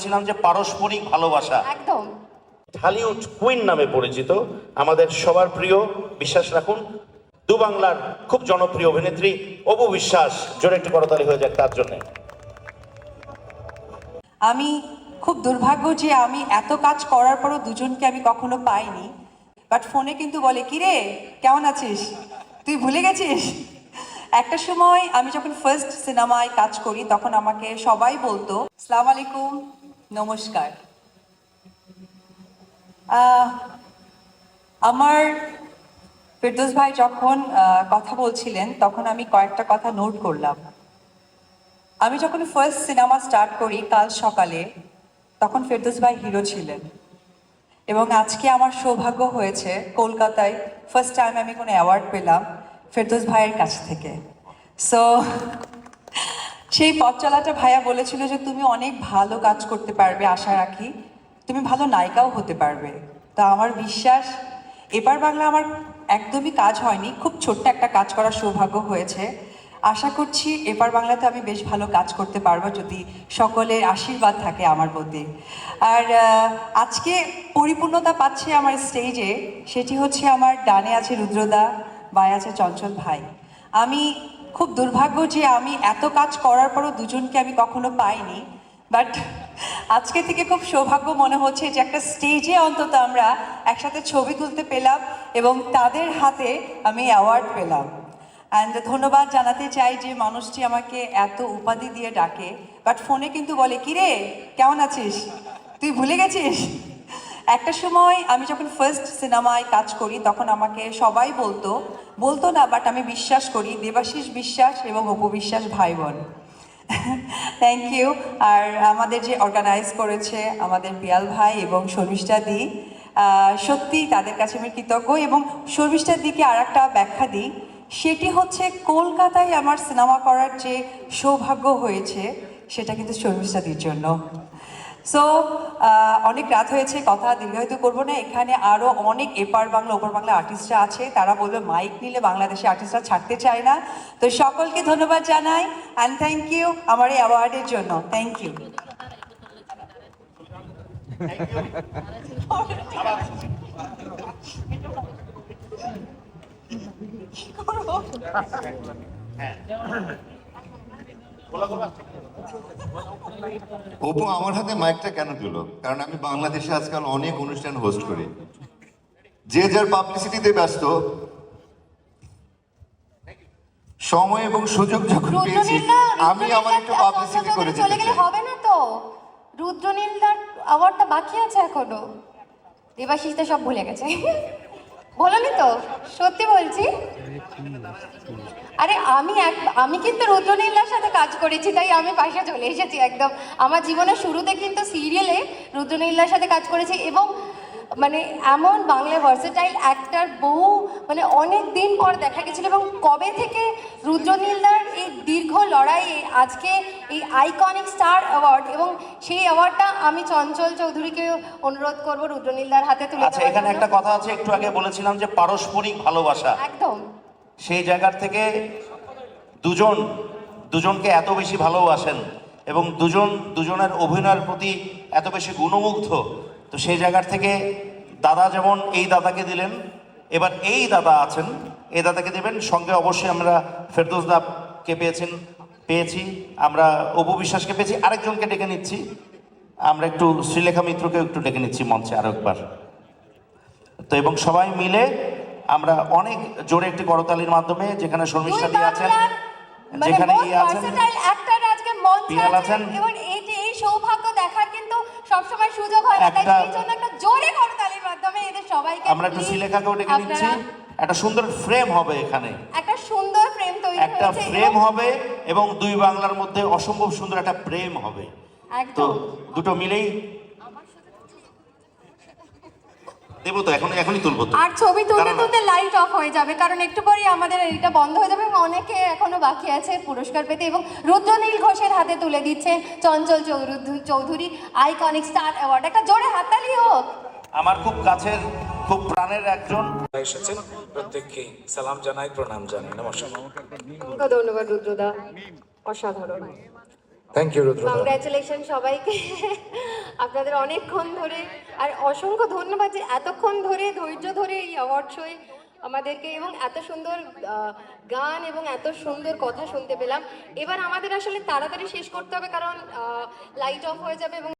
বলেছিলাম যে পারস্পরিক ভালোবাসা। একদম। ঢালিউড কুইন নামে পরিচিত। আমাদের সবার প্রিয় বিশ্বাস রাখুন দু বাংলার খুব জনপ্রিয় অভিনেত্রী অপু বিশ্বাস জোরে একটু করতালি হয়ে যাক তার জন্য। আমি খুব দুর্ভাগ্য যে আমি এত কাজ করার পরও দুজনকে আমি কখনো পাইনি। বাট ফোনে কিন্তু বলে কি রে কেমন আছিস? তুই ভুলে গেছিস? একটা সময় আমি যখন ফার্স্ট সিনেমায় কাজ করি তখন আমাকে সবাই বলতো সালাম আলাইকুম নমস্কার। আমার ফিরদোস ভাই যখন কথা বলছিলেন, তখন আমি কয়েকটা কথা নোট করলাম। আমি যখন ফার্স্ট সিনেমা স্টার্ট করি কাল সকালে, তখন ফেরদৌস ভাই হিরো ছিলেন। এবং আজকে আমার সৌভাগ্য হয়েছে, কলকাতায় ফার্স্ট টাইম আমি কোনো অ্যাওয়ার্ড পেলাম ফেরদৌস ভাইয়ের কাছ থেকে। সো সেই পথ চলাটা ভাইয়া বলেছিল যে তুমি অনেক ভালো কাজ করতে পারবে, আশা রাখি। তুমি ভালো নায়িকাও হতে পারবে। তা আমার বিশ্বাস, এবার বাংলা আমার একদমই কাজ হয়নি, খুব ছোট্ট একটা কাজ করার সৌভাগ্য হয়েছে। আশা করছি এপার বাংলাতে আমি বেশ ভালো কাজ করতে পারব যদি সকলের আশীর্বাদ থাকে আমার প্রতি। আর আজকে পরিপূর্ণতা পাচ্ছে আমার স্টেজে সেটি হচ্ছে আমার ডানে আছে রুদ্রদা, বায়ে আছে চঞ্চল ভাই। আমি খুব দুর্ভাগ্য যে আমি এত কাজ করার পরও দুজনকে আমি কখনো পাইনি। বাট আজকে থেকে খুব সৌভাগ্য মনে হচ্ছে যে একটা স্টেজে অন্তত আমরা একসাথে ছবি তুলতে পেলাম এবং তাদের হাতে আমি অ্যাওয়ার্ড পেলাম। অ্যান্ড ধন্যবাদ জানাতে চাই যে মানুষটি আমাকে এত উপাধি দিয়ে ডাকে। বাট ফোনে কিন্তু বলে, কিরে, কেমন আছিস? তুই ভুলে গেছিস? একটা সময় আমি যখন ফার্স্ট সিনেমায় কাজ করি, তখন আমাকে সবাই বলতো বলতো না বাট আমি বিশ্বাস করি, দেবাশিস বিশ্বাস এবং অপু বিশ্বাস ভাই বোন থ্যাংক ইউ আর আমাদের যে অর্গানাইজ করেছে আমাদের পিয়াল ভাই এবং শর্মিষ্ঠা দি সত্যি তাদের কাছে আমি কৃতজ্ঞ এবং শর্মিষ্ঠার দিকে আর একটা ব্যাখ্যা দিই। সেটি হচ্ছে কলকাতায় আমার সিনেমা করার যে সৌভাগ্য হয়েছে, সেটা কিন্তু শর্মিষ্ঠাদির জন্য। সো অনেক রাত হয়েছে কথা দীর্ঘায়িত করব না। এখানে আরও অনেক এপার বাংলা ওপার বাংলা আর্টিস্টরা আছে। তারা বলবে মাইক নিলে বাংলাদেশে আর্টিস্টরা ছাড়তে চায় না। তো সকলকে ধন্যবাদ জানাই অ্যান্ড থ্যাংক ইউ আমার এই অ্যাওয়ার্ডের জন্য। থ্যাংক ইউ অপু আমার হাতে মাইকটা কেন দিল কারণ আমি বাংলাদেশে আজকাল অনেক অনুষ্ঠান হোস্ট করি। যে যার পাবলিসিটিতে ব্যস্ত সময় এবং সুযোগ যখন পেয়েছি আমি আমার একটু পাবলিসিটি করে চলে গেলে হবে না তো? রুদ্রনীলদার অ্যাওয়ার্ডটা বাকি আছে এখনও? দেবাশিস সব ভুলে গেছে। বলনি তো? সত্যি বলছি? আরে আমি এক আমি কিন্তু রুদ্রনীলার সাথে কাজ করেছি তাই আমি পাশে চলে এসেছি একদম। আমার জীবনের শুরুতে কিন্তু সিরিয়ালে রুদ্রনীলার সাথে কাজ করেছি এবং মানে এমন বাংলা ভার্সেটাইল অ্যাক্টার বহু মানে অনেক দিন পর দেখা গেছিল এবং কবে থেকে রুদ্রনীলদার এই দীর্ঘ লড়াইয়ে আজকে এই আইকনিক স্টার অ্যাওয়ার্ড এবং সেই অ্যাওয়ার্ডটা আমি চঞ্চল চৌধুরীকে অনুরোধ করব রুদ্রনীলদার হাতে তুলে আচ্ছা এখানে একটা কথা আছে একটু আগে বলেছিলাম যে পারস্পরিক ভালোবাসা। একদম। সেই জায়গার থেকে দুজন, দুজনকে এত বেশি ভালোবাসেন এবং দুজন, দুজনের অভিনয়ের প্রতি এত বেশি গুণমুগ্ধ, তো সেই জায়গার থেকে দাদা যেমন এই দাদাকে দিলেন, এবার এই দাদা আছেন, এই দাদাকে দেবেন। সঙ্গে অবশ্যই আমরা ফেরদৌস দাকে পেয়েছেন, পেয়েছি, আমরা অপু বিশ্বাসকে পেয়েছি, আরেকজনকে ডেকে নিচ্ছি। আমরা একটু শ্রীলেখা মিত্রকে একটু ডেকে নিচ্ছি মঞ্চে আরেকবার। তো এবং সবাই মিলে আমরা অনেক জোরে একটি করতালির মাধ্যমে যেখানে শর্মিষ্ঠা দিয়ে আছেন মানে যেখানে ইয়ে আছেন actor আজকে মঞ্চে আছেন। এবং এই যে এই সৌভাগ্য দেখার কিন্তু সবসময় সুযোগ হয় না তাই একটা- সেই জন্য একটা জোরে করতালির মাধ্যমে এদের সবাইকে আমরা একটু শ্রীলেখাকেও ডেকে নিচ্ছি। একটা সুন্দর ফ্রেম হবে এখানে। একটা সুন্দর ফ্রেম তৈরি একটা ফ্রেম হবে এবং দুই বাংলার মধ্যে অসম্ভব সুন্দর একটা প্রেম হবে। তো একদম। দুটো মিলেই দেবো তো এখন এখনই তুলবো তো। আর ছবি তুলতে তুলতে লাইট অফ হয়ে যাবে কারণ একটু পরেই আমাদের এটা বন্ধ হয়ে যাবে এবং অনেকে এখনও বাকি আছে পুরস্কার পেতে এবং রুদ্রনীল ঘোষের হাতে তুলে দিচ্ছে Chanchal Chowdhury Chowdhury iconic star award একটা জোরে হাততালি হোক। আমার খুব কাছের খুব প্রাণের একজন। এসেছেন। প্রত্যেককে সালাম জানাই প্রণাম জানাই। নমস্কার। ধন্যবাদ রুদ্রদা। অসাধারণ। থ্যাংক ইউ রুদ্র কংগ্রাচুলেশন সবাইকে। আপনাদের অনেকক্ষণ ধরে আর অসংখ্য ধন্যবাদ যে এতক্ষণ ধরে, ধৈর্য ধরে এই অ্যাওয়ার্ড শোয়ে আমাদেরকে এবং এত সুন্দর গান এবং এত সুন্দর কথা শুনতে পেলাম। এবার আমাদের আসলে তাড়াতাড়ি শেষ করতে হবে কারণ লাইট অফ হয়ে যাবে এবং